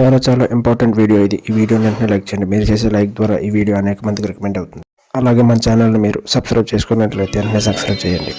చాలా చాలా important video ఇది. ఈ వీడియో వెంటనే లైక్ చేయండి. మీరు చేసే లైక్ ద్వారా ఈ వీడియో అనేక మందికి రికమెండ్ అవుతుంది. అలాగే మన ఛానల్ని మీరు సబ్స్క్రైబ్ చేసుకున్నట్లయితే వెంటనే సబ్స్క్రైబ్ చేయండి.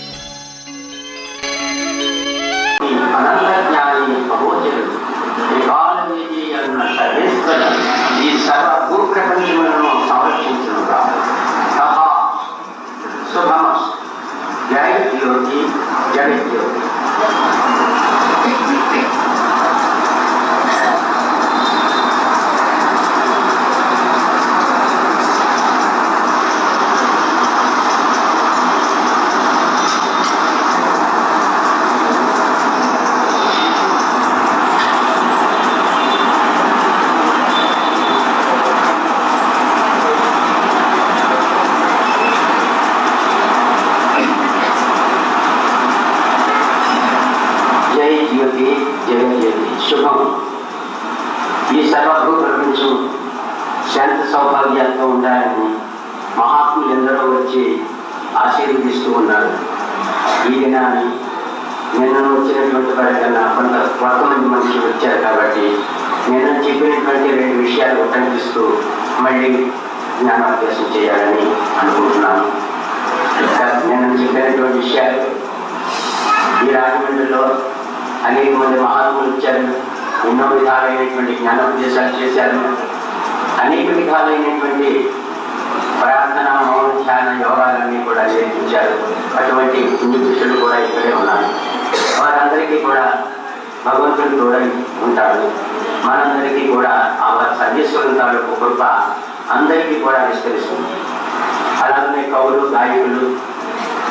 శుభం. ఈ సర్వకు ప్రపంచం శాంతి సౌభాగ్యాలతో ఉండాలని మహాత్ములు ఎందరో వచ్చి ఆశీర్వదిస్తూ ఉన్నారు. ఈ దినాన్ని నిన్న వచ్చినటువంటి వారికన్నా కొంత కొంతమంది మనుషులు వచ్చారు కాబట్టి నేను చెప్పినటువంటి రెండు విషయాలు ఉటంకిస్తూ మళ్ళీ జ్ఞానాభ్యాసం చేయాలని అనుకుంటున్నాను. నేను చెప్పినటువంటి విషయాలు ఈ రాజమండ్రిలో అనేక మంది మహాత్ములు వచ్చారు ఎన్నో విధాలైనటువంటి జ్ఞానోపదేశాలు చేశారు అనేక విధాలైనటువంటి ప్రార్థన మౌన ధ్యాన యోగాలన్నీ కూడా నేర్పించారు అటువంటి పుణ్య పురుషులు కూడా ఇక్కడే ఉన్నారు. వారందరికీ కూడా భగవంతుడు తోడై ఉంటాడు. మనందరికీ కూడా ఆ వారి సర్వేశ్వరుని తాలూకు కృప అందరికీ కూడా విస్తరిస్తుంది. అలాగే కవులు గాయకులు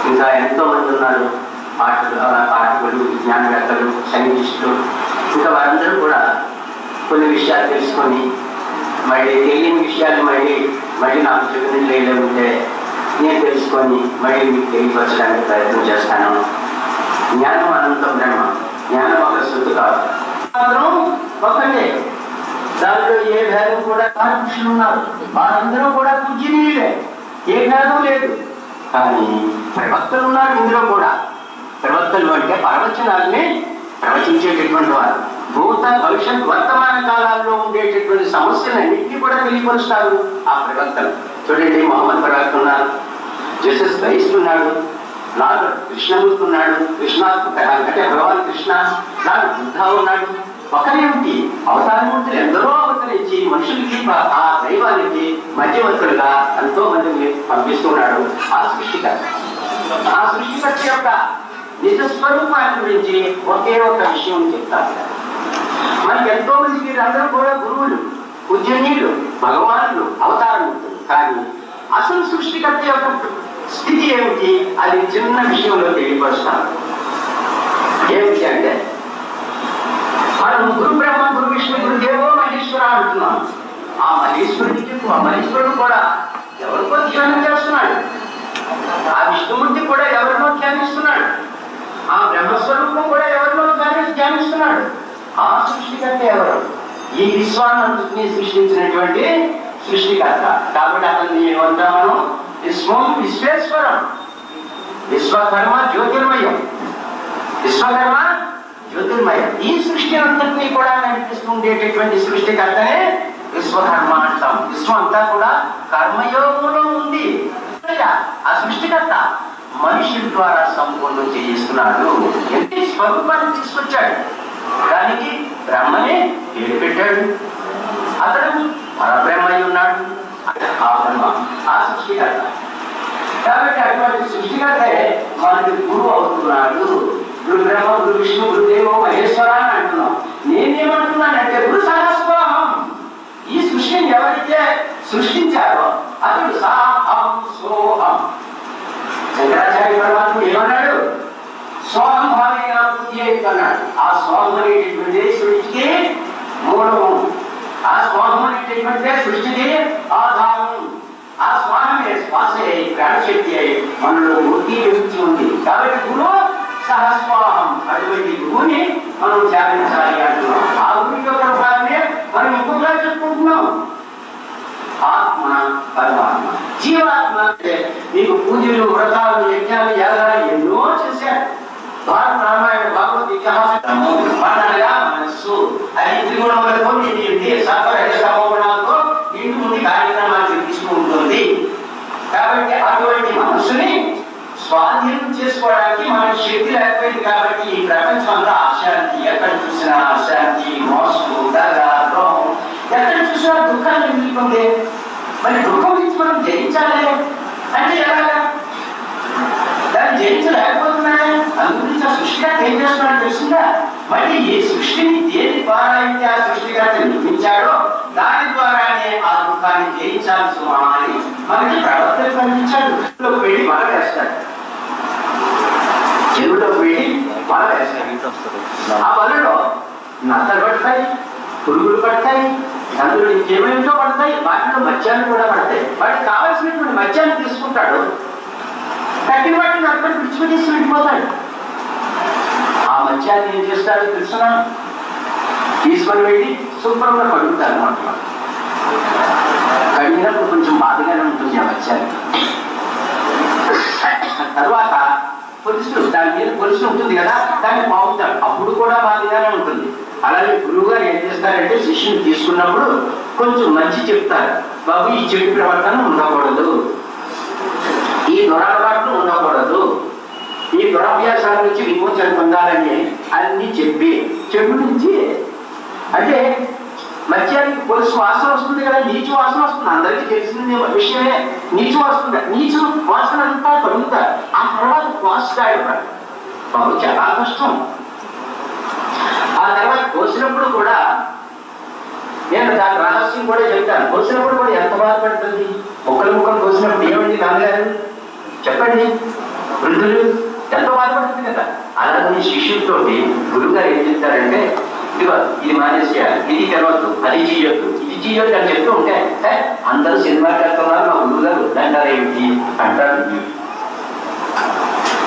ఇంకా ఎంతో మంది ఉన్నారు. పాటలు పాఠకులు విజ్ఞానవేత్తలు సైంటిస్టులు ఇంకా వారందరూ కూడా కొన్ని విషయాలు తెలుసుకొని మళ్ళీ తెలియని విషయాలు మళ్ళీ మళ్ళీ నాకు చెప్పిన ఉంటే నేను తెలుసుకొని మళ్ళీ మీకు తెలియపరచడానికి ప్రయత్నం చేస్తాను జ్ఞానం అనంత బ్రహ్మ జ్ఞానం ఒక శృతి కాదు మాత్రం ఒకటే దాంట్లో ఏ భేదం కూడా మనుషులు ఉన్నారు వారందరూ కూడా పూజనీయులే ఏ భేదం లేదు కానీ ప్రవక్తలు ఉన్నారు ఇందులో కూడా ప్రవక్తలు అంటే ప్రవచనాల్ని ప్రవచించేటటువంటి వారు. భూత భవిష్యత్ వర్తమాన కాలాల్లో ఉండేటటువంటి సమస్యలన్నింటినీ కూడా తెలియపరుస్తారు ఆ ప్రవక్తలు. చూడండి మొహమ్మద్ ప్రవక్త ఉన్నారు జసస్ క్రైస్ట్ ఉన్నాడు లార్డ్ కృష్ణమూర్తి ఉన్నాడు కృష్ణాత్మక అంటే భగవాన్ కృష్ణ లార్డ్ బుద్ధ ఉన్నాడు. ఒకరేమిటి అవతారమూర్తులు ఎందరో అవతరించి మనుషులకి ఆ దైవానికి మధ్యవర్తులుగా ఎంతో మందిని పంపిస్తున్నాడు ఆ సృష్టికర్త. ఆ సృష్టికర్త యొక్క నిజ స్వరూపాన్ని గురించి ఒకే ఒక విషయం చెప్తారు. మనకి ఎంతో మంది వీరందరూ కూడా గురువులు పూజనీయులు భగవానులు అవతారమవుతుంది కానీ అసలు సృష్టికర్త యొక్క స్థితి ఏమిటి? అది చిన్న విషయంలో తెలియపరుస్తాను ఏమిటి అంటే మనం గురు బ్రహ్మ గురు విష్ణు గురుదేవో మహేశ్వర అంటున్నాం. ఆ మహేశ్వరుడికి ఆ మహేశ్వరుడు కూడా ఎవరికో ధ్యానం చేస్తున్నాడు? ఆ విష్ణుమూర్తి కూడా ఎవరినో ధ్యానిస్తున్నాడు? ఆ బ్రహ్మస్వరూపం కూడా ఎవరిలో? ధ్యాని ధ్యానిస్తున్నాడు. ఆ సృష్టికర్త ఎవరు? ఈ విశ్వాన్ని సృష్టించినటువంటి సృష్టికర్త. కాబట్టి అతన్ని ఏమంటాం మనం విశ్వం విశ్వేశ్వరం. విశ్వకర్మ జ్యోతిర్మయం. విశ్వకర్మ జ్యోతిర్మయం. ఈ సృష్టి అంతటినీ కూడా నడిపిస్తుండేటటువంటి సృష్టికర్తనే విశ్వకర్మ అంటాం. విశ్వం అంతా కూడా కర్మయోగంలో ఉంది. ఆ సృష్టికర్త మనుషుల ద్వారా సంపూర్ణం చేయిస్తున్నాడు. ఎంత స్వరూపాన్ని తీసుకొచ్చాడు. దానికి బ్రహ్మనే పేరు పెట్టాడు. అతడు పరబ్రహ్మయ్య ఉన్నాడు. ఆ బ్రహ్మ ఆ సృష్టికర్త. కాబట్టి అటువంటి సృష్టికర్తే మనకి గురువు అవుతున్నాడు. గురు బ్రహ్మ గురు విష్ణు గురుదేవో మహేశ్వర అని అంటున్నాం. నేనేమంటున్నానంటే గురు సహస్వాహం. ఈ సృష్టిని ఎవరైతే సృష్టించారో అతడు సాహం సోహం. శంకరాచార్య పరమాత్ముడు ఏమన్నాడు? సోహం బుద్ధి అన్నాడు ఆ సోహం అనేటటువంటి సృష్టికి మూలము. ఆ స్వాహం అనేటటువంటి సృష్టికి ఆధారం. ఆ స్వామి శ్వాస అయి ప్రాణశక్తి అయి మనలో మూర్తి వ్యక్తి ఉంది కాబట్టి గురువు సహస్వాహం. అటువంటి గురువుని మనం ధ్యానించాలి అంటున్నాం. ఆ గురి యొక్క రూపాన్ని మనం ఇంకొకలా చెప్పుకుంటున్నాం? ఆత్మ పరమాత్మ. జీవాత్మ అంటే నీకు పూజలు వ్రతాలు యజ్ఞాలు యాగాలు ఎన్నో చేశాడు భారత రామాయణ భగవద్ ఇతిహాసం మనగా మనస్సు అది త్రిగుణములతో నిండి సత్వరహ సమగుణాలతో నిండి తీసుకుంటుంది కాబట్టి అటువంటి మనస్సుని స్వాధీనం చేసుకోవడానికి మన శక్తి లేకపోయింది కాబట్టి ఈ ప్రపంచంలో అశాంతి. ఎక్కడ చూసినా అశాంతి మోసం దగా ఎక్కడ చూసినా దుఃఖాన్ని మిగిలిపోతుంది మరి దుఃఖం నుంచి మనం జయించాలి. అంటే ఎలాగా దాన్ని జయించలేకపోతున్నాయి అందుగురించి ఆ సృష్టికర్త ఏం చేస్తున్నాడు తెలిసిందా? మళ్ళీ ఈ సృష్టిని దేని ద్వారా అయితే ఆ సృష్టికర్త నిర్మించాడో దాని ద్వారానే ఆ దుఃఖాన్ని జయించాల్సి అని మనకి ప్రవర్తన కనిపించాడు వెళ్ళి మన వేస్తాడు. చెరువులో వెళ్ళి మన వేస్తాడు. ఆ వలలో నత్తలు పడతాయి పురుగులు పడతాయి అందులో ఇంకేమేమిటో పడతాయి వాటిలో మత్స్యాలు కూడా పడతాయి. వాటికి కావాల్సినటువంటి మత్స్యాన్ని తీసుకుంటాడు. కట్టిన వాటిని అక్కడ విడిచిపెట్టేసి వెళ్ళిపోతాడు. ఆ మత్స్యాన్ని ఏం చేస్తాడు కృష్ణ? తీసుకొని వెళ్ళి శుభ్రంగా కడుగుతారు అనమాట కడిగినప్పుడు కొంచెం బాధగానే ఉంటుంది ఆ మత్స్యాన్ని తర్వాత పొలుసు దాని మీద పొలుసు ఉంటుంది కదా దాన్ని పావుతాడు అప్పుడు కూడా బాధగానే ఉంటుంది. అలాగే గురువు గారు ఏం చేస్తారంటే శిష్యుని తీసుకున్నప్పుడు కొంచెం మంచి చెప్తారు. బాబు ఈ చెడు ప్రవర్తన ఉండకూడదు. ఈ దురలవాట్లు ఉండకూడదు. ఈ దురభ్యాసాల నుంచి విమోచన పొందాలని అన్ని చెప్పి చెడు నుంచి అంటే మద్యానికి పొలుసు వాసన వస్తుంది కదా నీచు వాసన వస్తుంది. అందరికీ తెలిసిన విషయమే. నీచు వస్తుంది నీచు వాసన అంతా కలుగుతారు ఆ తర్వాత కోస్తాడు బాబు చాలా కష్టం. ఆ తర్వాత కోసినప్పుడు కూడా నేను దాని రహస్యం కూడా చెప్తాను. కోసినప్పుడు కూడా ఎంత బాధపడుతుంది? ఒకరి ముక్కలు కోసినప్పుడు ఏమండి నాన్నగారు? చెప్పండి. వృద్ధులు ఎంత బాధపడుతుంది కదా? అలాగే శిష్యులతోటి గురువు గారు ఏం చెప్తారంటే ఇదిగో ఇది మానేసేయాలి ఇది తెలవద్దు అది చేయొద్దు ఇది చేయొద్దు అని చెప్తూ ఉంటే అందరూ సినిమాకి వెళ్తున్నారు మా గురువు గారు వద్దంటారు ఏమిటి? అంటారు.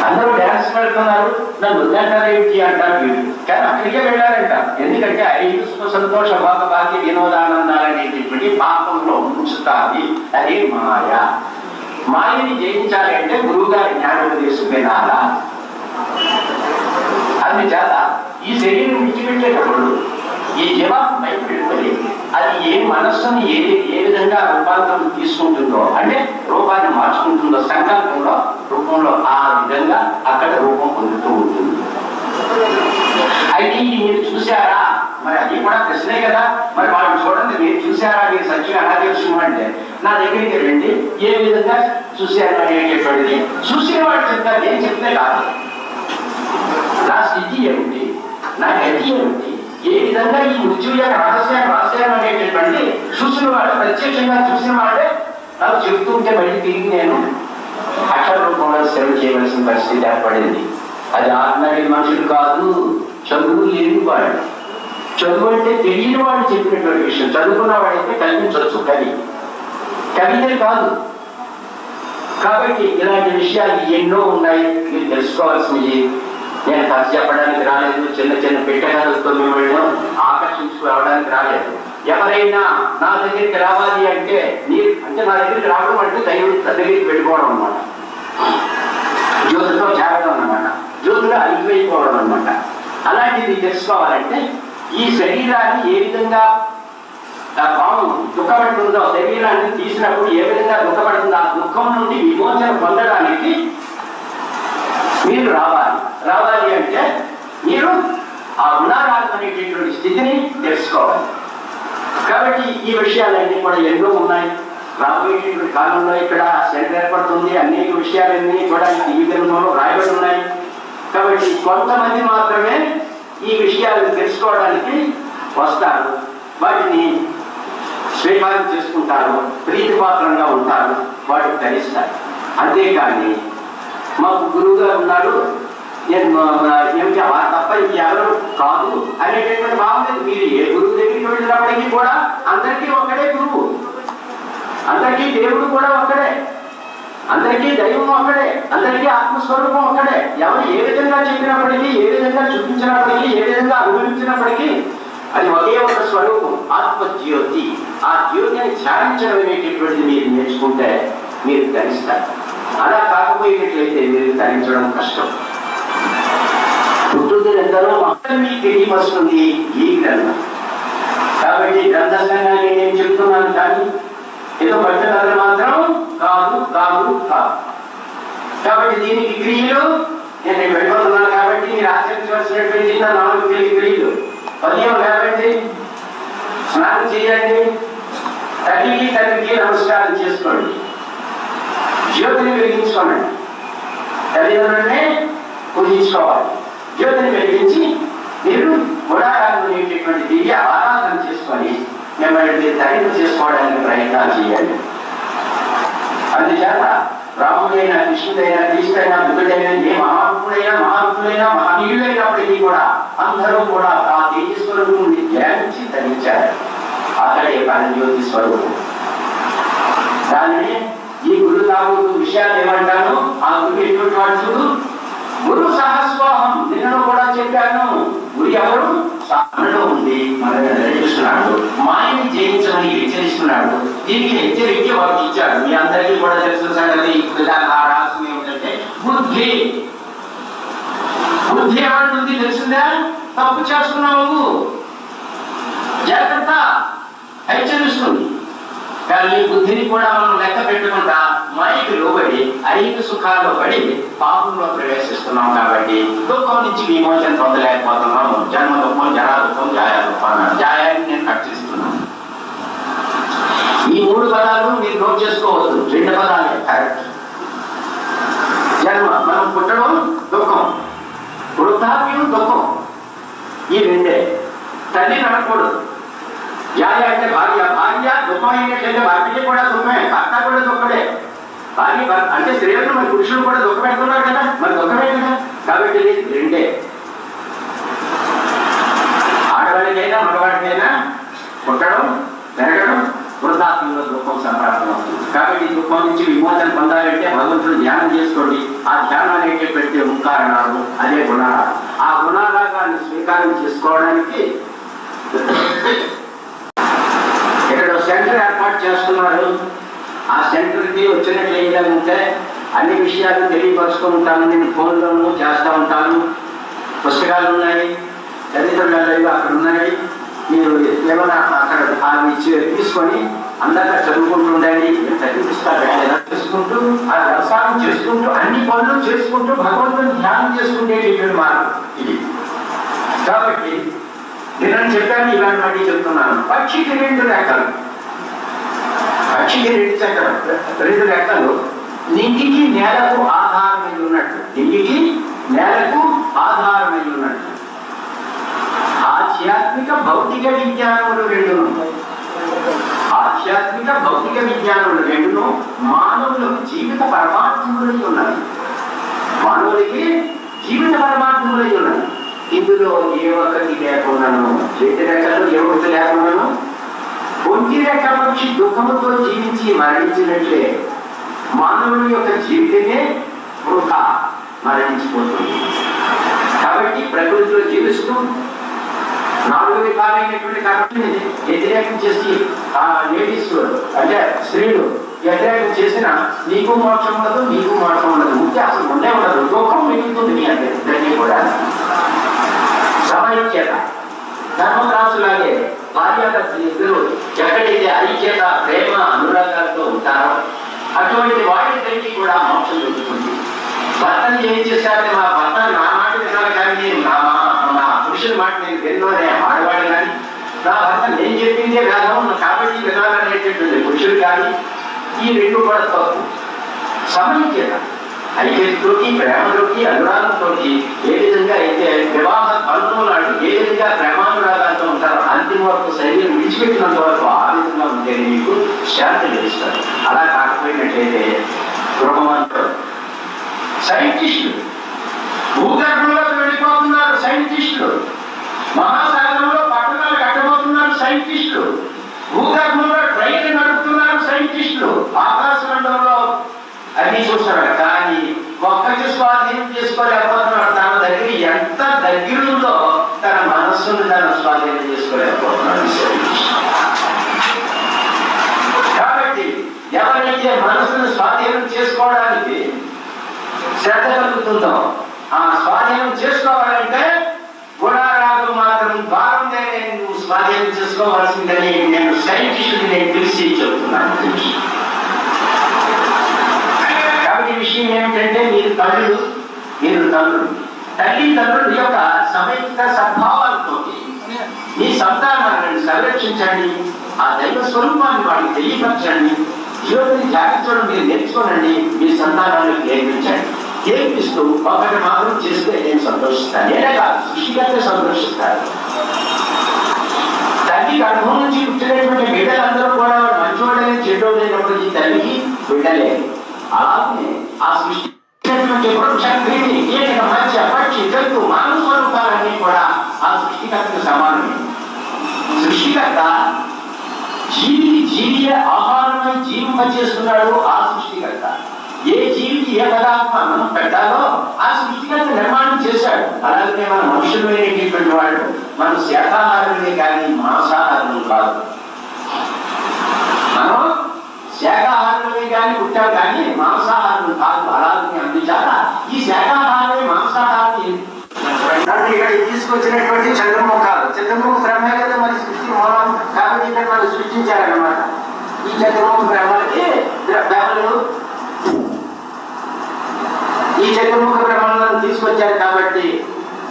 అందరూ డ్యాన్స్ పెడుతున్నారు నన్ను వద్దంటారు ఏమిటి? అంటారు. వీడు కానీ అక్కడికే వెళ్ళారంట. ఎందుకంటే ఐదు సంతోష భాగ భాగ్య వినోదానందాలనేటువంటి పాపంలో ఉంచుతాది. అదే మాయ. మాయని జయించాలి అంటే గురువు గారి జ్ఞానోపదేశం వినాలా? అది చాలా ఈ శరీరం విడిచిపెట్టేటప్పుడు ఈ జీవాత్మ బయట వెళ్ళిపోయి అది ఏ మనస్సుని ఏ ఏ విధంగా రూపాంతరం తీసుకుంటుందో అంటే రూపాన్ని మార్చుకుంటుందో సంకల్పంలో రూపంలో ఆ విధంగా అక్కడ రూపం పొందుతూ ఉంటుంది. అయితే మీరు చూసారా మరి అది కూడా ప్రశ్నే కదా. మరి వాళ్ళు చూడండి మీరు చూసారా మీరు సత్యం ఎలా తెలుసు అంటే నా దగ్గరికి రండి ఏ విధంగా చూశారు అనేటటువంటిది చూసిన వాడు చెప్తారు నేను చెప్తే కాదు. విధంగా ఈ మృత్యు యొక్క రహస్యాన్ని రాశాను అనేటటువంటి చూసిన వాళ్ళు ప్రత్యక్షంగా చూసిన వాళ్ళే నాకు చెప్తూ ఉంటే మళ్ళీ తిరిగి నేను అక్షర రూపంలో సేవ చేయవలసిన పరిస్థితి ఏర్పడింది. అది ఆర్డినరీ మనుషులు కాదు చదువు లేని వాళ్ళు చదువు అంటే తెలియని వాళ్ళు చెప్పినటువంటి విషయం. చదువుకున్న వాడైతే కల్పించవచ్చు కవి. కవితే కాదు. కాబట్టి ఇలాంటి విషయాలు ఎన్నో ఉన్నాయి మీరు తెలుసుకోవాల్సినవి. నేను కథ చెప్పడానికి రాలేదు. చిన్న చిన్న పెట్టకథలతో మిమ్మల్ని ఆకర్షించుకురావడానికి రాలేదు. ఎవరైనా నా దగ్గరికి రావాలి అంటే మీరు అంటే నా దగ్గరికి రావడం అంటే దైవం దగ్గరికి పెట్టుకోవడం అనమాట జ్యోతితో చేరడం అన్నమాట. జ్యోతిలో ఐక్యమైపోవడం అనమాట అలాంటిది తెలుసుకోవాలంటే ఈ శరీరాన్ని ఏ విధంగా పాము దుఃఖపడుతుందో శరీరాన్ని తీసినప్పుడు ఏ విధంగా దుఃఖపడుతుందో ఆ దుఃఖం నుండి విమోచన పొందడానికి మీరు రావాలి. రావాలి అంటే మీరు ఆ రుణారాధన అనేటటువంటి స్థితిని తెలుసుకోవాలి. కాబట్టి ఈ విషయాలన్నీ కూడా ఎన్నో ఉన్నాయి. రాబోయేటువంటి కాలంలో ఇక్కడ సెంటర్ ఏర్పడుతుంది. అనేక విషయాలన్నీ కూడా ఈ గ్రంథంలో రాయబడి ఉన్నాయి. కాబట్టి కొంతమంది మాత్రమే ఈ విషయాలను తెలుసుకోవడానికి వస్తారు. వాటిని స్వీకారం చేసుకుంటారు ప్రీతిపాత్రంగా ఉంటారు వాటిని ధరిస్తారు. అంతేకాని మాకు గురువుగా ఉన్నారు. ఏమిటి తప్ప ఇది ఎవరు కాదు అనేటటువంటి భావం లేదు మీరు ఏ గురువు దగ్గరికి వెళ్ళినప్పటికీ కూడా అందరికీ ఒక్కడే గురువు. అందరికీ దేవుడు కూడా ఒక్కడే. అందరికీ దైవం ఒక్కడే. అందరికీ ఆత్మస్వరూపం ఒక్కడే. ఎవరు ఏ విధంగా చెప్పినప్పటికీ ఏ విధంగా చూపించినప్పటికీ ఏ విధంగా అనుభవించినప్పటికీ అది ఒకే ఒక స్వరూపం ఆత్మజ్యోతి. ఆ జ్యోతిని ధ్యానించడం అనేటటువంటిది మీరు నేర్చుకుంటే మీరు ధరిస్తారు. అలా కాకపోయినట్లయితే మీరు ధరించడం కష్టం. పుట్టుదలెందరో ఎందరో మొత్తం మీకు వస్తుంది ఈ గ్రంథం. కాబట్టి గ్రంథంగా సంఘాన్ని నేను చెప్తున్నాను కానీ ఏదో పట్టుదల మాత్రం కాదు కాదు కాదు. కాబట్టి దీనికి క్రియలు నేను వెళ్ళిపోతున్నాను కాబట్టి మీరు ఆచరించవలసినటువంటి చిన్న నాలుగు తెలివి క్రియలు. ఉదయం లేవండి స్నానం చేయండి తల్లికి తండ్రికి నమస్కారం చేసుకోండి. జ్యోతిని వెలిగించుకోండి. తల్లిదండ్రులనే పూజించుకోవాలి. జ్యోతిని వెలిగించి మీరు గుడారాలనేటటువంటి దివ్య ఆరాధన చేసుకొని మిమ్మల్ని మీరు తరింపు చేసుకోవడానికి ప్రయత్నాలు చేయండి. అందుచేత రాముడైన కృష్ణుడైన క్రీస్తుడైన బుద్ధుడైన ఏ మహాత్ముడైనా మహాత్ముడైనా మహనీయుడైనప్పటికీ కూడా అందరూ కూడా ఆ తేజస్వరూపుని ధ్యానించి ధరించారు. అతడే పరంజ్యోతి స్వరూపం. దానిని ఈ గురు తాలూకు విషయాలు ఏమంటాను ఆ గురు ఎటువంటి వాడు చూడు? గురు సహస్వాహం నిన్నను కూడా చెప్పాను. గురి ఎవరు? సాధనలో ఉంది మనల్ని నడిపిస్తున్నాడు. మాయని జయించమని హెచ్చరిస్తున్నాడు. దీనికి హెచ్చరిక వారికి ఇచ్చాడు మీ అందరికీ కూడా తెలిసిన సంగతి. ఇప్పుడు ఆ రాష్ట్రం ఏమిటంటే బుద్ధి. బుద్ధి ఏమంటుంది తెలిసిందా? తప్పు చేస్తున్నావు. జాగ్రత్త. హెచ్చరిస్తుంది. కానీ బుద్ధిని కూడా మనం లెక్క పెట్టుకుంటా మాయకు లోబడి ఐదు సుఖాల్లో పడి పాపంలో ప్రవేశిస్తున్నాం కాబట్టి దుఃఖం నుంచి విమోచన పొందలేకపోతున్నాము జన్మ దుఃఖం జరా దుఃఖం జాయా దుఃఖం అన్నాడు జాయాన్ని నేను కట్టిస్తున్నాను ఈ మూడు పదాలు మీరు నోట్ చేసుకోవద్దు. రెండు పదాలే కరెక్ట్. జన్మ మనం పుట్టడం దుఃఖం. వృద్ధాప్యం దుఃఖం. ఈ రెండే. తల్లి నడకూడదు. జాయ అంటే భార్య భార్య దుఃఖం అయినట్లయితే భార్య కూడా దుఃఖమే భర్త కూడా దుఃఖమే భార్య అంటే స్త్రీలను మరి పురుషులు కూడా దుఃఖ పెడుతున్నారు కదా మరి దుఃఖమే కదా కాబట్టి రెండే ఆడవాడికైనా మగవాడికైనా పుట్టడం పెరగడం వృద్ధాత్మంలో దుఃఖం సంప్రాప్తం అవుతుంది కాబట్టి దుఃఖం నుంచి విమోచన పొందాలంటే భగవంతుడు ధ్యానం చేసుకోండి। ఆ ధ్యానం అనేటటువంటి ముక్కారణాలు అదే గుణాలు. ఆ గుణారాగాన్ని స్వీకారం చేసుకోవడానికి ఇక్కడ సెంటర్ ఏర్పాటు చేస్తున్నారు. ఆ సెంటర్కి వచ్చినట్లు ఏంటంటే అన్ని విషయాలు తెలియపరుస్తూ ఉంటాను. నేను ఫోన్లోనూ చేస్తూ ఉంటాను. పుస్తకాలు ఉన్నాయి. తల్లిదండ్రులు అక్కడ ఉన్నాయి. మీరు ఏమైనా అక్కడ అవి తీసుకొని అందరికీ చదువుకుంటూ ఉండండి. చదివిస్తారు చేసుకుంటూ ఆ వ్యవసాయం చేసుకుంటూ అన్ని పనులు చేసుకుంటూ భగవంతుని ధ్యానం చేసుకుంటే మార్గం ఇది. కాబట్టి నేను చెప్పాను ఇవాళ మళ్ళీ చెప్తున్నాను. పక్షికి రెండు రెక్కలు పక్షికి రెండు చక్రం. రెండు రెక్కలు నింగికి నేలకు ఆధారమై ఉన్నట్టు. నింగికి నేలకు ఆధారమై ఉన్నట్టు. ఆధ్యాత్మిక భౌతిక విజ్ఞానములు రెండు ఆధ్యాత్మిక భౌతిక విజ్ఞానములు రెండును మానవులకు జీవిత పరమాత్మలై ఉన్నాయి మానవులకి జీవిత పరమాత్మలై ఉన్నాయి ఇందులో ఏ ఒక్కటి లేకుండాను చేతి రెక్కలు ఏ ఒక్కటి లేకుండాను ఒంటి రెక్క పక్షి దుఃఖముతో జీవించి మరణించినట్లే మానవుని యొక్క జీవితమే వృధా మరణించిపోతుంది కాబట్టి ప్రకృతిలో జీవిస్తూ నాలుగు విధాలైనటువంటి కర్మని వ్యతిరేకం చేసి ఆ లేడీస్ అంటే స్త్రీలు వ్యతిరేకం చేసిన నీకు మోక్షం ఉండదు నీకు మోక్షం ఉండదు ముఖ్య అసలు ఉండే ఉండదు దుఃఖం మిగులుతుంది మీ అంటే కూడా కూడా సమైక్యత ధర్మరాజులాగే భార్యాభర్త ఇద్దరు ఎక్కడైతే ఐక్యత ప్రేమ అనురాగాలతో ఉంటారో అటువంటి వారిద్దరికీ కూడా మోక్షం దొరుకుతుంది. భర్తను ఏం చేశారని మా భర్త నా మాట వినాలి కానీ నేను నా నా పురుషుల మాట నేను విన్నోనే ఆడవాడు కానీ నా భర్త నేను చెప్పిందే వేదం కాబట్టి వినాలనేటటువంటి పురుషులు కానీ ఈ రెండు కూడా తప్పు. సమైక్యత ఐక్యతతోటి ప్రేమతోటి అనురాగంతోటి ఏ విధంగా అయితే వివాహ బంధం నాడు ఏ విధంగా ప్రేమానురాగాలతో ఉంటారో అంతిమ వరకు శరీరం విడిచిపెట్టినంత వరకు ఆ విధంగా ఉంటే మీకు శాంతి లభిస్తారు అలా కాకపోయినట్లయితే గృహమంతా సైంటిస్టులు భూగర్భంలోకి వెళ్ళిపోతున్నారు సైంటిస్టులు మహాసాగరంలో పట్టణాలు కట్టబోతున్నారు సైంటిస్టులు భూగర్భంలో ట్రైన్ నడుపుతున్నారు సైంటిస్టులు ఆకాశ మండలంలో అన్ని చూస్తున్నాడు కానీ ఒక్కటి స్వాధీనం చేసుకోలేకపోతున్నాడు తన దగ్గర ఎంత దగ్గరుందో తన మనస్సును తన స్వాధీనం చేసుకోలేకపోతున్నాడు. కాబట్టి ఎవరైతే మనసును స్వాధీనం చేసుకోవడానికి శ్రద్ధ కలుగుతుందో ఆ స్వాధీనం చేసుకోవాలంటే గుణారాలు మాత్రం ద్వారంగా నేను నువ్వు స్వాధీనం చేసుకోవాల్సిందని నేను సైంటిస్టుని నేను పిలిచి చెబుతున్నాను విషయం ఏమిటంటే మీరు తల్లులు మీరు తల్లులు. తల్లిదండ్రుల యొక్క సమైక్య సద్భావాలతో మీ సంతానాన్ని సంరక్షించండి ఆ దైవ స్వరూపాన్ని వాడికి తెలియపరచండి జీవితాన్ని ధ్యానించడం మీరు నేర్చుకోనండి మీ సంతానాన్ని నేర్పించండి. నేర్పిస్తూ ఒకటి మాత్రం చేస్తే నేను సంతోషిస్తాను. నేనే కాదు సృష్టిగానే సంతోషిస్తాను. తల్లి గర్భం నుంచి పుట్టినటువంటి బిడ్డలందరూ కూడా వాడు మంచివాడని చెడ్డోడైనప్పటికీ తల్లికి బిడ్డలేదు అలాగే ఆ సృష్టి వృక్షక్రిమి కీటక మధ్య పక్షి జంతు మానవ స్వరూపాలన్నీ కూడా ఆ సృష్టికర్తకు సమానమే. సృష్టికర్త జీవి జీవియే ఆహారమై జీవింప చేస్తున్నాడు ఆ సృష్టికర్త. ఏ జీవికి ఏ పదార్థం అన్నం పెట్టాలో ఆ సృష్టికర్త నిర్మాణం చేశాడు. అలాగే మన మనుషులైనటువంటి వాడు మనం శాఖాహారులే కానీ మాంసాహారులు కాదు. మనం శాఖాహారులమే కానీ పుట్టారు కానీ మాంసాహారులు కాదు అలాగే అందుచేత ఈ శాఖాహారమే మాంసాహారం ఇక్కడ తీసుకొచ్చినటువంటి చంద్రముఖాలు. చంద్రముఖ బ్రహ్మ కదా మరి సృష్టి మూలం కాబట్టి ఇక్కడ మనం సృష్టించారనమాట ఈ చంద్రముఖ బ్రహ్మలకి బ్రహ్మలు ఈ చంద్రముఖ బ్రహ్మలను తీసుకొచ్చారు కాబట్టి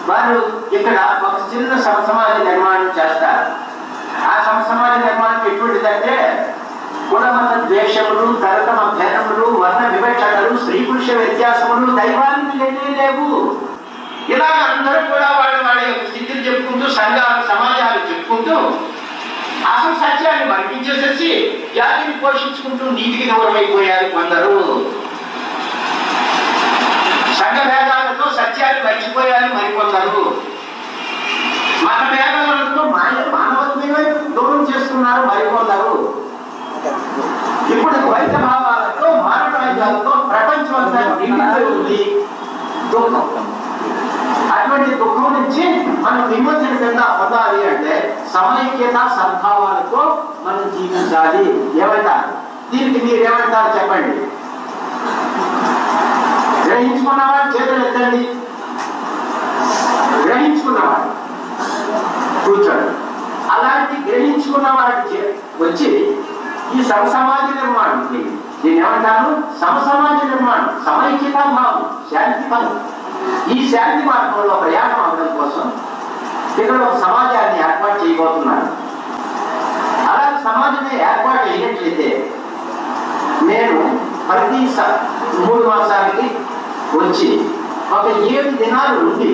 వారు ఇక్కడ ఒక చిన్న సమ- నిర్మాణం చేస్తారు. ఆ సమ నిర్మాణం ఎటువంటిదంటే కులమత ద్వేషములు తరతమ భేదములు వర్ణ వివక్షతలు స్త్రీ పురుష వ్యత్యాసములు దైవానికి లేనే లేవు. ఇలా అందరూ కూడా వాళ్ళ వాళ్ళ యొక్క స్థితిని చెప్పుకుంటూ సంఘాలు సమాజాలు చెప్పుకుంటూ అసలు సత్యాన్ని మరిపించేసేసి జాతిని పోషించుకుంటూ నీతికి దూరమైపోయారు కొందరు. సంఘ భేదాలతో సత్యాన్ని మర్చిపోయారు మరికొందరు. మన భేదాలతో మానవత్వమే దూరం చేస్తున్నారు మరికొందరు. ఇప్పుడు ద్వైత భావాలతో మానవాయిదాలతో ప్రపంచం అంతా నిండిపోయి దుఃఖం. అటువంటి దుఃఖం నుంచి మనం విమోచన కింద పొందాలి అంటే సమైక్యత సద్భావాలతో మనం జీవించాలి. ఏమంటారు? దీనికి మీరు ఏమంటారు చెప్పండి? గ్రహించుకున్నవాడు చేతులు ఎత్తండి. గ్రహించుకున్నవాడు కూర్చోండి. అలాంటి గ్రహించుకున్నవాడి చే- వచ్చి ఈ సమసమాజ నిర్మాణం. నేను ఏమంటాను సమసమాజ నిర్మాణం. సమైక్యత భావం శాంతి పదం ఈ శాంతి మార్గంలో ప్రయాణం అవడం కోసం ఇక్కడ ఒక సమాజాన్ని ఏర్పాటు చేయబోతున్నారు. అలా సమాజమే ఏర్పాటు అయినట్లయితే నేను ప్రతి మూడు మాసాలకి వచ్చి ఒక ఏడు దినాలు ఉండి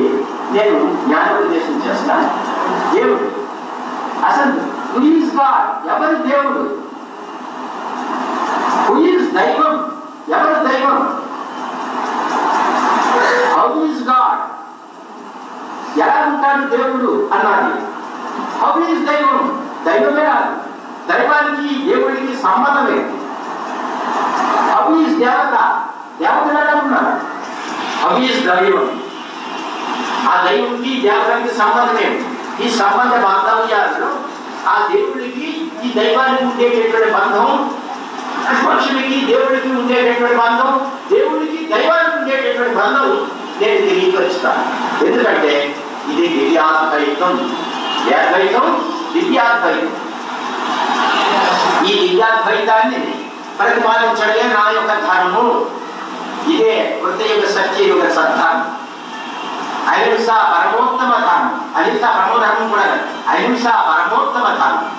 నేను జ్ఞానోపదేశం చేస్తాను. దేవుడు అసలు ప్లీజ్ గాడ్ ఎవరి దేవుడు? Who is దైవం ఎవరు దైవం హౌ ఈజ్ గాడ్ ఎలా ఉంటాడు దేవుడు అన్నది హౌ ఈజ్ దైవం దైవమే రాదు దైవానికి దేవుడికి సంబంధమే హౌ ఈజ్ దేవత దేవతలు ఎలా ఉన్నారు హౌ ఈజ్ దైవం ఆ దైవంకి దేవతకి సంబంధమే ఈ సంబంధ బాంధవ్యాలలో ఆ దేవుడికి ఈ దైవానికి ఉండేటటువంటి బంధం మనుషులకి దేవుడికి ఉండేటటువంటి బంధం దేవుడికి దైవానికి ఉండేటటువంటి బంధం నేను తెలియపరుస్తాను ఎందుకంటే ఇది దివ్యాద్వైతం ఏ అద్వైతం దివ్యాద్వైతం. ఈ దివ్యాద్వైతాన్ని ప్రతిపాదించడమే నా యొక్క ధర్మము. ఇదే కృతయుగ సత్యయుగ సత్తాన్ని అహింస పరమోత్తమ ధర్మం. అహింస పరమోధర్మం కూడా కాదు. అహింస పరమోత్తమ ధర్మం.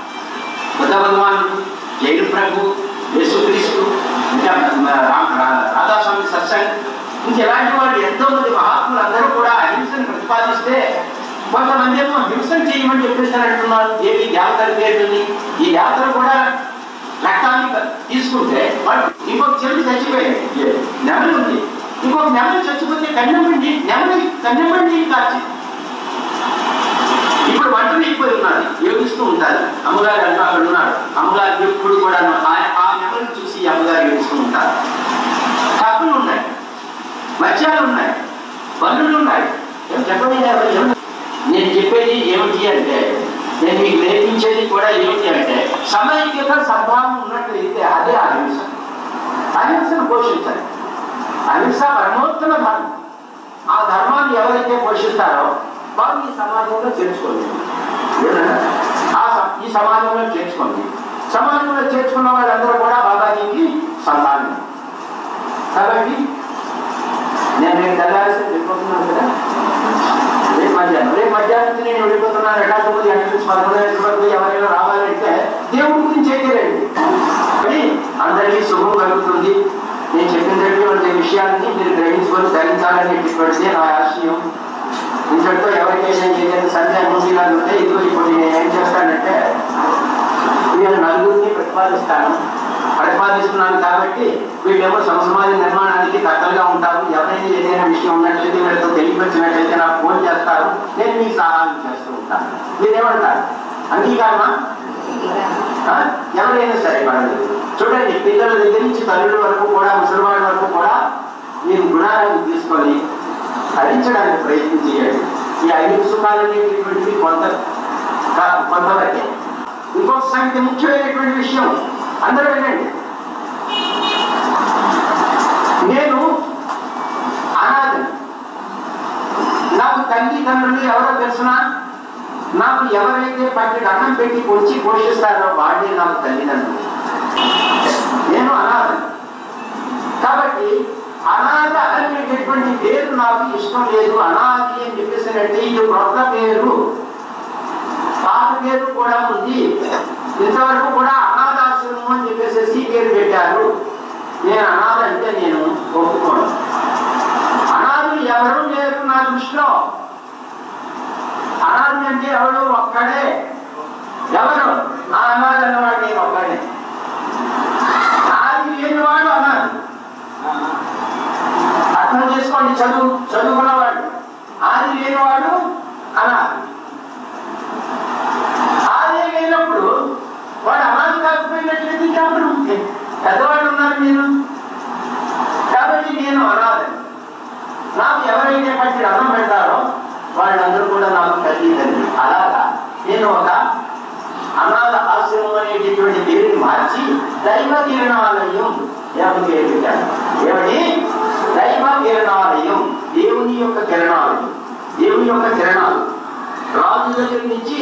బుద్ధ భగవానుడు జైలు ప్రభు. యేసుక్రీస్తు ఇంకా రాధాస్వామి సత్సంగ్. ఇంకెలాంటి వాళ్ళు ఎంతో మంది మహాత్ములు అందరూ కూడా అహింసను ప్రతిపాదిస్తే కొంతమంది ఏమో హింసలు చేయమని చెప్పేస్తారంటున్నారు అంటున్నారు. దేవి దేవతల పేరుని. ఈ యాత్ర కూడా రక్తాన్ని తీసుకుంటే వాళ్ళు ఇంకొక చెల్లి చచ్చిపోయాయి నెమలి ఉంది. ఇంకొక నెమలి చచ్చిపోతే కన్నెమండి నెమలి కన్నెమండి కాచి ఇప్పుడు వంటలు అయిపోయి ఉన్నారు. ఏడుస్తూ ఉంటారు. అమ్మగారు అంటూ అక్కడ ఉన్నాడు. అమ్మగారు ఎప్పుడు కూడా ఆ- ఆ నెమలిని చూసి అమ్మగారు ఏడుస్తూ ఉంటారు. కప్పులు ఉన్నాయి. మత్స్యాలు ఉన్నాయి. బల్లులు ఉన్నాయి. ఏం నేను చెప్పేది ఏమిటి అంటే నేను మీకు నేర్పించేది కూడా ఏమిటి అంటే సమైక్యత సద్భావం ఉన్నట్లయితే అదే అహింస అహింసను పోషించాలి అహింస పరమోత్తమ ధర్మం. ఆ ధర్మాన్ని ఎవరైతే పోషిస్తారో వారు ఈ సమాజంలో చేర్చుకోండి. ఈ సమాజంలో చేర్చుకోండి. సమాజంలో చేర్చుకున్న వాళ్ళందరూ కూడా బాబాజీకి సంతానం కాబట్టి నేను నేను తెల్లాల్సి వెళ్ళిపోతున్నాను కదా? రేపు మధ్యాహ్నం. రేపు మధ్యాహ్నం నుంచి నేను వెళ్ళిపోతున్నాను ఎలా తొమ్మిది గంటల నుంచి పదకొండు గంటల వరకు ఎవరైనా రావాలంటే దేవుడి గురించి చేయలేండి కానీ అందరికీ శుభం కలుగుతుంది. నేను చెప్పినటువంటి విషయాన్ని మీరు గ్రహించుకొని ధరించాలనేటటువంటిది నా ఆశయం. ఇంతటితో ఎవరికైనా ఏదైనా సందేహం ఉండాలి ఉంటే ఇదిగో ఇప్పుడు నేను ఏం చేస్తానంటే నేను నలుగురిని ప్రతిపాదిస్తాను. ప్రతిపాదిస్తున్నాను కాబట్టి వీళ్ళేమో సమాజ నిర్మాణానికి కర్తలుగా ఉంటారు. ఎవరైనా ఏదైనా విషయం ఉన్నట్లయితే వీళ్ళతో తెలియపరిచినట్లయితే నాకు ఫోన్ చేస్తారు. నేను మీకు సహాయం చేస్తూ ఉంటాను. మీరేమంటారు? అంగీకారమా? ఎవరైనా సరే వాళ్ళు. చూడండి పిల్లల దగ్గర నుంచి తల్లుల వరకు కూడా ముసలివాళ్ళ వరకు కూడా మీరు గుణాలను తీసుకొని భరించడానికి ప్రయత్నం చేయండి. ఈ ఐదు సుఖాలు అనేటటువంటివి కొంత కొంతవరకే. ఇంకొక సంగతి ముఖ్యమైనటువంటి విషయం అందరూ వినండి. నేను అనాథని. నాకు తల్లి తండ్రులు ఎవరో తెలుసునా? నాకు ఎవరైతే పట్టి అన్నం పెట్టి పొంచి పోషిస్తారో వాళ్ళే నాకు తల్లిదండ్రులు. నేను అనాథ కాబట్టి అనాథ అనేటటువంటి పేరు నాకు ఇష్టం లేదు. అనాథి అని చెప్పేసినట్టే ఇది క్రొత్త పేరు. పాత పేరు కూడా ఉంది. ఇంతవరకు కూడా అనాథాశ్రమం అని చెప్పేసి పేరు పెట్టారు. నేను అనాథ అంటే నేను ఒప్పుకోను. అనాథులు ఎవరు లేరు నా దృష్టిలో. అనాథి అంటే ఎవరు? ఒక్కడే. ఎవరు? నా అనాథ అన్నవాడు నేను ఒక్కడే ఆది లేనివాడు అనాథి అర్థం చేసుకోండి చదువు చదువుకున్నవాడు. ఆది లేనివాడు అలా ఆది లేనప్పుడు వాడు అనాథి కాకపోయినట్లయితే ఇంకా అప్పుడు పెద్దవాళ్ళు ఉన్నారు మీరు. కాబట్టి నేను అనాథని నాకు ఎవరైతే పట్టి అన్నం పెడతారో వాళ్ళందరూ కూడా నాకు తల్లి అలాగా? నేను ఒక అనాథ ఆశ్రమం అనేటటువంటి పేరుని మార్చి దైవ కిరణాలయం ఏమని పేరు పెట్టాను ఏమని దైవ కిరణాలయం దేవుని యొక్క కిరణాలయం దేవుని యొక్క కిరణాలు. రాజు దగ్గర నుంచి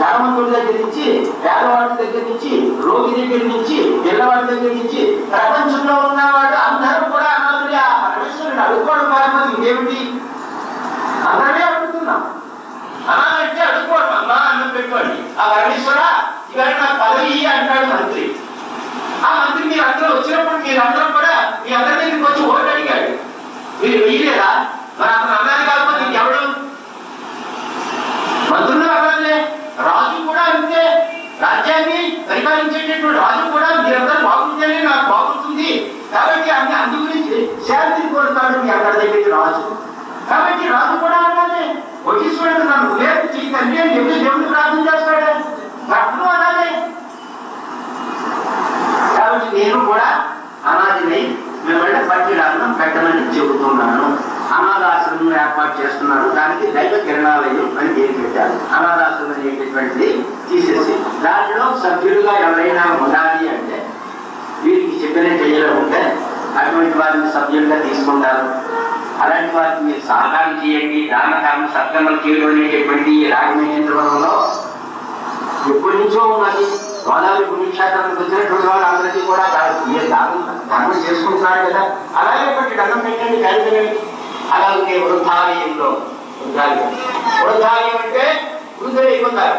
ధనవంతుడి దగ్గర నుంచి పేదవాడి దగ్గర నుంచి రోగి దగ్గర నుంచి పిల్లవాడి దగ్గర నుంచి ప్రపంచంలో ఉన్నవాడు అందరూ కూడా అనాథుడి. ఆ పరమేశ్వరుడు అడుక్కోవడం పరమతి ఇంకేమిటి? అందరమే అడుగుతున్నాం. అనాలంటే అడుక్కోవడం అమ్మా అన్నం పెట్టుకోండి. ఆ పరమేశ్వర ఇవాళ నాకు పదవి అంటాడు మంత్రి. ఆ మంత్రి మీరు అందరూ వచ్చినప్పుడు మీరు అందరూ కూడా మీ అందరి దగ్గరికి వచ్చి ఓటు అడిగాడు మీరు వెయ్యలేదా మరి అతను అన్నాను కాకపోతే ఇంకెవడు మంత్రులు అవ్వాలే రాజు కూడా అంతే రాజ్యాన్ని పరిపాలించేటటువంటి రాజు కూడా మీరందరూ బాగుంటేనే నాకు బాగుంటుంది కాబట్టి అన్ని అందు గురించి శాంతిని కోరుతాడు మీ దగ్గరికి రాజు. కాబట్టి రాజు కూడా అనాలే వకీశ్వరుడు నన్ను ఉలేపు చేయి తండ్రి అని చెప్పి దేవుడు ప్రార్థన చేస్తాడు. భక్తులు అనాలే కాబట్టి నేను కూడా అనాదిని మిమ్మల్ని పట్టి అన్నం పెట్టమని చెబుతున్నాను. అనాథాశ్రమం ఏర్పాటు చేస్తున్నాను. దానికి దైవ కిరణాలయం అని పేరు పెట్టారు అనాథాశ్రమం అనేటటువంటిది తీసేసి దానిలో సభ్యులుగా ఎవరైనా ఉండాలి అంటే వీరికి చెప్పిన చర్యలు ఉంటే అటువంటి వారిని సభ్యులుగా తీసుకుంటారు. అలాంటి వారికి మీరు సహకారం చేయండి దాన సత్కర్మలు చేయడం అనేటటువంటి ఈ రాజమహేంద్రవరంలో ఎప్పటి నుంచో ఉన్నది. గోదావరి పుణ్యక్షేత్రానికి వచ్చినటువంటి వాళ్ళు అందరికీ కూడా మీరు దానం దానం చేసుకుంటున్నారు కదా. అలాగే ఒకటి దండం పెట్టండి కార్యక్రమం. అలాగే వృద్ధాలయంలో వృద్ధాలయం. వృద్ధాలయం అంటే వృద్ధులు అయిపోతారు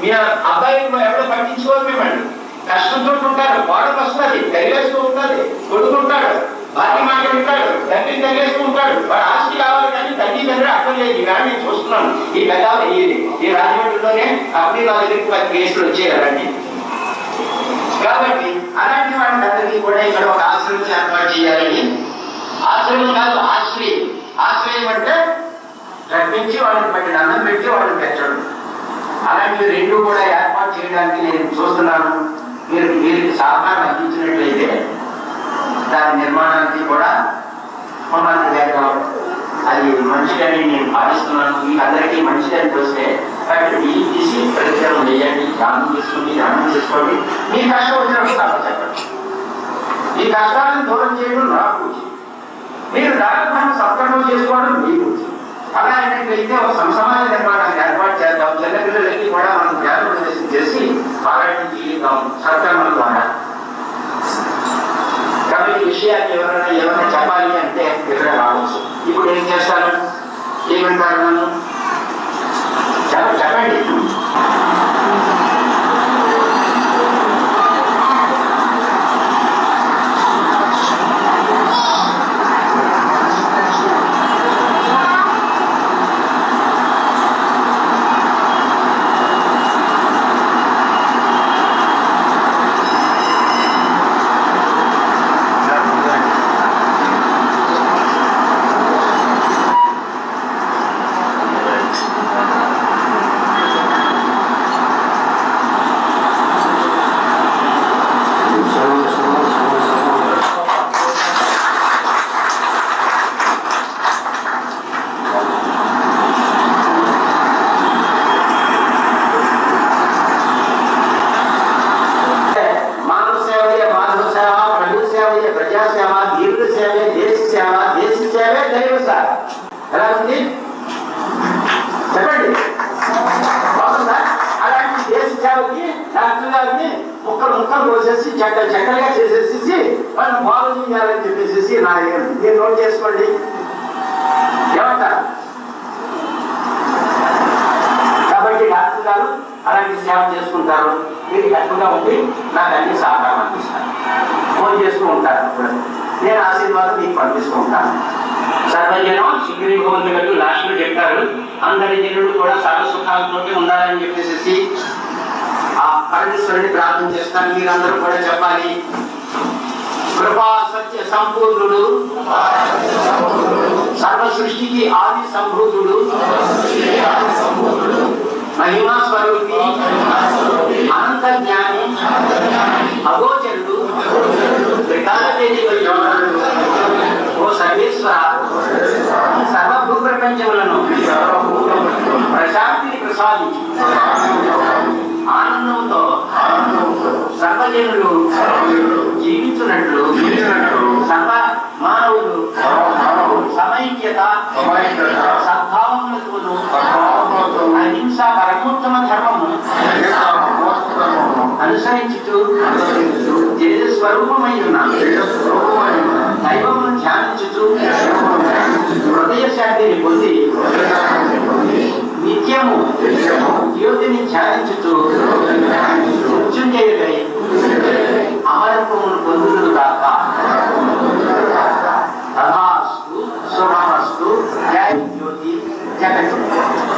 మీ అబ్బాయి ఎవరో పట్టించుకోరు మిమ్మల్ని. కష్టంతో ఉంటారు గోడకు వస్తుంది తగిలేస్తూ ఉంటుంది కొడుకుంటాడు భార్య మాట ఉంటాడు తండ్రి తగిలేస్తూ ఉంటాడు వాడు ఆస్తి కావాలి కానీ తల్లి తండ్రి అర్థం లేదు. ఇవాళ నేను చూస్తున్నాను ఈ పెద్ద ఈ ఈ రాజమండ్రిలోనే అప్పుడు నా దగ్గరికి పది కేసులు వచ్చేయాలండి కాబట్టి అలాంటి వాళ్ళందరికీ కూడా ఇక్కడ ఒక ఆశ్రయం ఏర్పాటు చేయాలని ఆశ్రయం కాదు ఆశ్రయం. ఆశ్రయం అంటే రప్పించి వాళ్ళని పెట్టడం అన్నం పెట్టి వాళ్ళని పెంచడం అలాంటివి రెండు కూడా ఏర్పాటు చేయడానికి నేను చూస్తున్నాను. మీరు వీరికి సహకారం అందించినట్లయితే దాని నిర్మాణానికి కూడా మమ్మల్ని వేగం అది మంచిదని నేను భావిస్తున్నాను. మీకు అందరికీ మంచిదని చూస్తే కాబట్టి ఈ తీసి పరిచయం చేయండి దానం చేసుకోండి దానం చేసుకోండి. మీ కష్టం వచ్చినప్పుడు తప్ప చెప్పండి. మీ కష్టాలను దూరం చేయడం నా పూజ మీరు దానధర్మ సత్కరణం చేసుకోవడం మీ పూజ అలా అయినట్లయితే ఒక సమాజ నిర్మాణాన్ని ఏర్పాటు చేద్దాం. చిన్నపిల్లలకి కూడా మనం జ్ఞానోపదేశం చేసి వాళ్ళని జీవితం సత్కర్మల ద్వారా కాబట్టి ఈ విషయాన్ని ఎవరైనా ఎవరైనా చెప్పాలి అంటే ఇక్కడ రావచ్చు. ఇప్పుడు ఏం చేస్తారు? ఏమంటారు నన్ను చెప్పండి. ఏమంటారు? కాబట్టి డాక్టర్ గారు అలాంటి సేవ చేసుకుంటారు. మీరు కట్టుగా ఉండి నాకు అన్ని సహకారం అందిస్తారు. ఫోన్ చేస్తూ ఉంటారు అప్పుడు. నేను ఆశీర్వాదం మీకు పంపిస్తూ ఉంటాను. సర్వజనం శిఖరి భవంతులకు లాస్ట్లో చెప్పారు. అందరి జనులు కూడా సర్వసుఖాలతో ఉండాలని చెప్పేసి ఆ పరమేశ్వరుని ప్రార్థన చేస్తాను. మీరందరూ కూడా చెప్పాలి. కృపా సత్య సంపూర్ణుడు. సర్వ సృష్టికి ఆది సంభూతుడు మహిమా స్వరూపి. అనంత జ్ఞాని. అగోచరుడు. ఓ సర్వేశ్వర. సర్వ భూప్రపంచములను ప్రశాంతిని ప్రసాదించి. ఆనందంతో సర్వజనులు జీవించున్నట్లు సర్వ మానవులు సమైక్యత సద్భావములతోనూ అహింస పరమోత్తమ ధర్మము అనుసరించుతూ తేజ స్వరూపమై ఉన్న దైవమును ధ్యానించుతూ హృదయ శాంతిని పొంది నిత్యము జ్యోతిని ధ్యానించుతూ మృత్యుంజయ Thank you.